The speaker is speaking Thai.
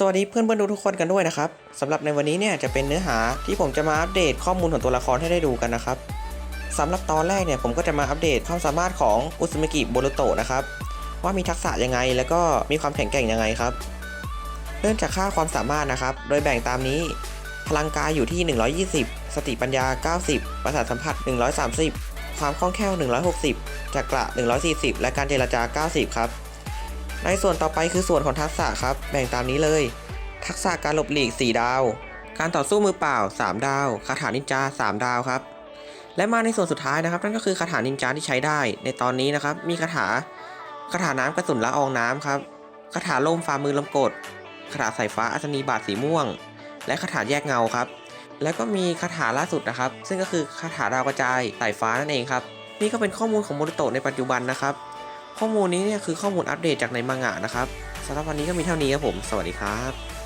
สวัสดีเพื่อนเพื่อนทุกคนกันด้วยนะครับสำหรับในวันนี้เนี่ยจะเป็นเนื้อหาที่ผมจะมาอัปเดตข้อมูลของตัวละครให้ได้ดูกันนะครับสำหรับตอนแรกเนี่ยผมก็จะมาอัปเดตความสามารถของอุซุเมกิโบโรโตะนะครับว่ามีทักษะยังไงแล้วก็มีความแข็งแกร่งยังไงครับ เริ่มจากค่าความสามารถนะครับ โดยแบ่งตามนี้ พลังกายอยู่ที่ 120 สติปัญญา 90 ประสาทสัมผัส 130 ความคล่องแคล่ว 160 จักระ 140 และการเจรจา 90 ครับ ในส่วนต่อไปคือส่วนของทักษะครับ แบ่งตามนี้เลย ทักษะการหลบหลีก 4 ดาว การต่อสู้มือเปล่า 3 ดาว คาถานินจา 3 ดาวครับ และมาในส่วนสุดท้ายนะครับ นั่นก็คือคาถานินจาที่ใช้ได้ ในตอนนี้นะครับ มีคาถาคาถาน้ำกระสุนละอองน้ำครับคาถาลมฝ่ามือลมกดคาถาสายฟ้าอัศนีบาทสีม่วง และคาถาแยกเงาครับ แล้วก็มีคาถาล่าสุดนะครับ ซึ่งก็คือคาถาดาวกระจายสายฟ้านั่นเองครับ นี่ก็เป็นข้อมูลของโมโรโตะในปัจจุบันนะครับ ข้อมูลนี้เนี่ยคือข้อมูลอัปเดตจากในมังงะนะครับสำหรับวันนี้ก็มีเท่านี้ครับผม สวัสดีครับ